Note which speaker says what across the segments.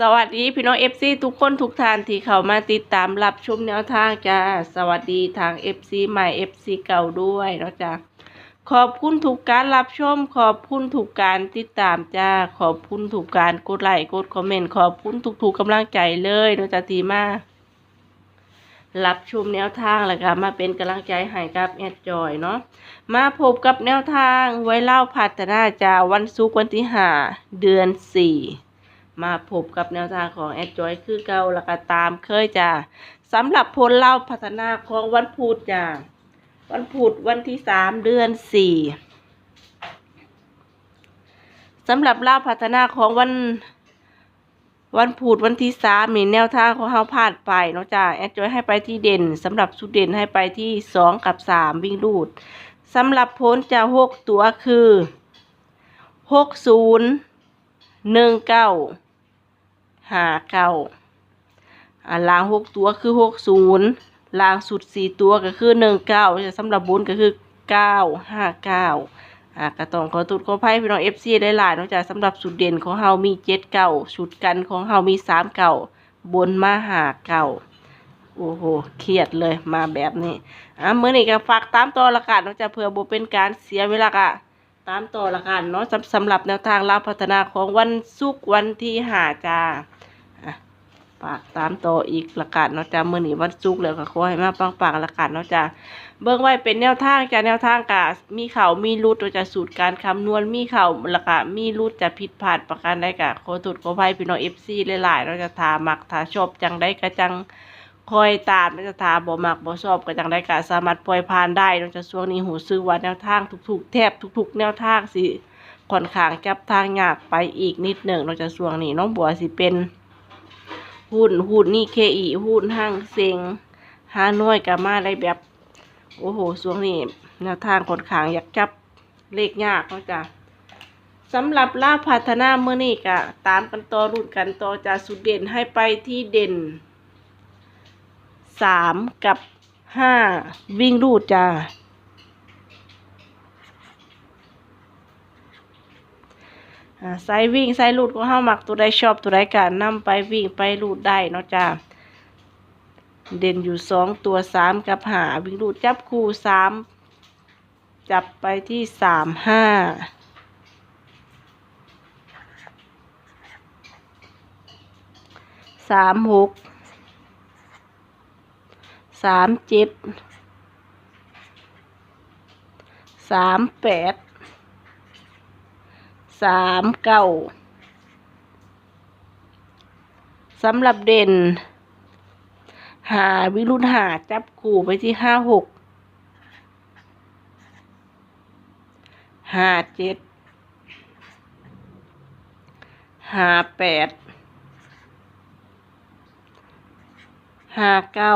Speaker 1: สวัสดีพี่น้องเอฟซีทุกคนทุกท่านที่เข้ามาติดตามรับชมแนวทางจ้าสวัสดีทางเอฟซีใหม่เอฟซีเก่าด้วยเนาะจ้าขอบคุณทุกการรับชม ขอบคุณทุกการติดตามจ้าขอบคุณทุกการกดไลค์กดคอมเมนต์ขอบคุณทุกๆกำลังใจเลยเนาะจ้าทีมารับชมแนวทางแล้วก็มาเป็นกำลังใจให้กับแอดจอยเนาะมาพบกับแนวทางไว้เล่าพัฒนาจ้าวันศุกร์วันที่ห้าเดือนสี่ มาพบกับแนวทางของแอดจอยคือเก่าแล้วก็ตามเคยจ้าสำหรับผลเล่าพัฒนาของวันพุธจ้าวันพุธวันที่สามเดือนสี่สำหรับเล่าพัฒนาของวันวันพุธวันที่สามมีแนวทางของเขาพลาดไปเนาะจ้าแอดจอยให้ไปที่เด่นสำหรับสุดเด่นให้ไปที่สองกับสามวิ่งรูดสำหรับพ้นจะหกตัวคือหกศูนย์หนึ่งเก้า ห้าเก้าอ่าลางหกตัวคือหกศูนย์ลางสุดสี่ตัวก็คือหนึ่งเก้าสำหรับบุญก็คือเก้าห้าเก้าอ่ากระตองขอตุดขอไพ่พี่น้องเอฟซีได้หลายนอกจากสำหรับสุดเด่นของเฮามีเจ็ดเก้าสุดกันของเฮามีสามเก้าบนมาหาเก้าโอ้โหเครียดเลยมาแบบนี้อะเมื้อนี้ก็ฝากตามต่อละกันนาะจะเพื่อบ่เป็นการเสียเวลาอะ ตามต่อละกันเนาะสำสำหรับแนวทางรับพัฒนาของวันศุกร์วันที่หาจ้าอะฝากตามต่ออีกละกันเนาะจ้ามื่อนี้วันศุกร์แล้วก็ขอให้มาปังปังๆละกันเนาะจ้าเบิ่งไว้เป็นแนวทางจ้าแนวทางกะมีเข่ามีรุดจะสูตรการคำนวณมีเข่าละกะมีรุดจะผิดพลาดประการใดกะขอโทษขออภัยพี่น้องเอฟซีหลายๆเราจะถามักถาชอบจังได้กระจัง คอยตามมันจะทาบ่มักบ่ชอบก็จังได้ก็สามารถปล่อยผ่านได้นอกจากช่วงนี้หูซื้อว่าแนวทางทุกๆ แทบทุก ๆ แนวทางสิค่อนข้างจับทางยากไปอีกนิดหนึ่งนอกจากช่วงนี้น้องบัวสิเป็นหุ้นหุ้นนี่เคอีหุ้นห้างเซ็งฮานอยกับมาได้แบบโอ้โหช่วงนี้แนวทางค่อนข้างอยากจับเลขยากเนาะจ้ะสำหรับลาพัฒนาเมื่อนี้ก็ตามกันต่อรุ่นกันต่อจากสุดเด่นให้ไปที่เด่น สามกับห้าวิ่งรูดจ้าอ่าไซวิ่งไซรูดของเฮามักตัวใดชอบตัวใดก็นำไปวิ่งไปรูดได้เนาะจ้าเด่นอยู่สองตัวสามกับห้าวิ่งรูดจับคู่สามจับไปที่สามห้าสามหก สามเจ็ดสามแปดสามเก้าสำหรับเด่น หาวิรุณหาจับคู่ไปที่ห้าหกห้าเจ็ดห้าแปดห้าเก้า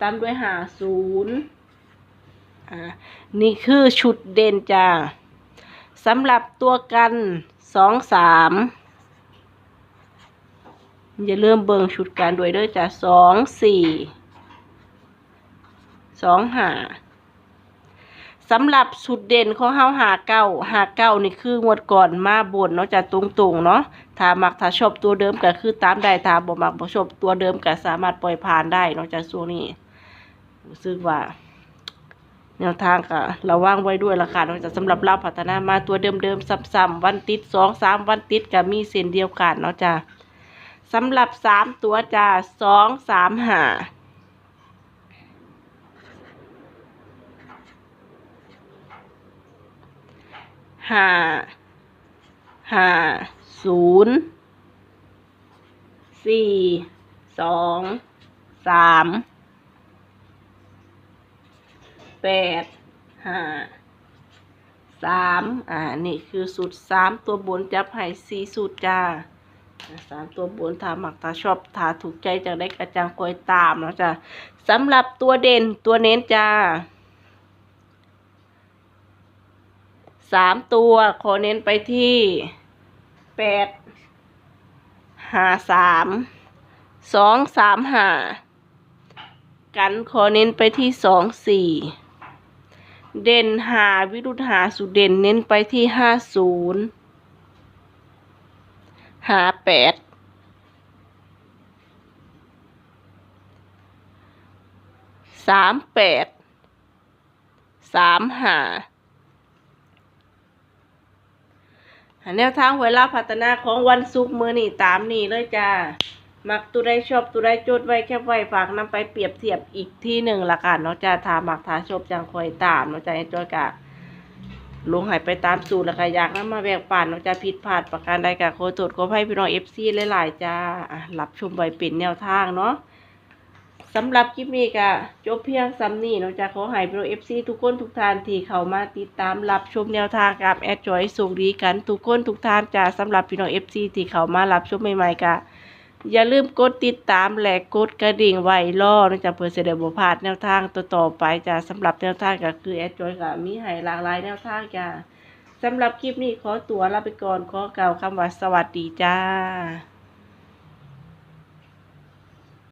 Speaker 1: ตามด้วยหาศูนย์อ่านี่คือชุดเด่นจ้าสำหรับตัวกันสองสามอย่าลืมเบิงชุดกันด้วยเด้อจ้าสองสี่สองหาสำหรับชุดเด่นของเฮาหาเก้าหาเก้านี่คืองวดก่อนมาบนเนาะจะตรงๆเนาะถ้ามักถ้าชอบตัวเดิมก็คือตามได้ถ้าบ่มักบ่ชอบตัวเดิมก็สามารถปล่อยผ่านได้เนาะจ้ะช่วงนี้ รู้สึกว่า แนวทางก็ระวังไว้ด้วยละค่ะนอกจากสำหรับเราพัฒนามาตัวเดิมๆซ้ำๆวันติดสองสามวันติดก็มีเส้นเดียวกันเนาะจ้ะสำหรับสามตัวจ้าสองสามหาห้าห้าศูนย์สี่สองสาม แปดห้าสามอ่า นี่คือสูตรสามตัวบนจับให้สี่สูตรจ้าสามตัวบนถ้าหมักถ้าชอบถ้าถูกใจจะได้กระจังคอยตามเนาะจ้าสำหรับตัวเด่นตัวเน้นจ้าสามตัวขอเน้นไปที่แปดห้าสามสองสามห้ากันขอเน้นไปที่สองสี่ เด่นหาวิรุธหาสุดเด่นเน้นไปที่ห้าศูนย์หาแปดสามแปดสามหาแนวทางเวลาพัฒนาของวันซุกมือนี่ตามนี่เลยจ้า มักตัวใดชอบตัวใดจดไว้แคบไว้ฝากนำไปเปรียบเทียบอีกที่หนึ่งละกันเนาะจ้าถ้ามักถ้าชอบจังคอยตามเนาะจ้าไอ้จอยกะลงหายไปตามสูตรล้วก็อยากนำมาแบ่งปันเนาะจ้าผิดพลาดประการใดก็ขอโทษขออภัยพี่น้อง FC หลายๆจ้าอะรับชมไว้เป็นแนวทางเนาะสำหรับคลิปนี้ก็จบเพียงซ้ำนี้เนาะจ้าขอให้พี่น้อง FC ทุกคนทุกท่านที่เข้ามาติดตามรับชมแนวทางกับแอดจอยสุขดีกันทุกคนทุกท่านจ้าสำหรับพี่น้อง FC ที่เข้ามารับชมใหม่ๆก็ อย่าลืมกดติดตามและกดกระดิ่งไว้รอเนะจ๊ะเพื่อเสด็จบุพาดแนวทางต่อไปจ้าสำหรับแนวทางก็คือแอดจอยก็มีให้หลากหลายแนวทางจ้าสำหรับคลิปนี้ขอตัวลาไปก่อนขอกล่าวคำว่าสวัสดีจ้า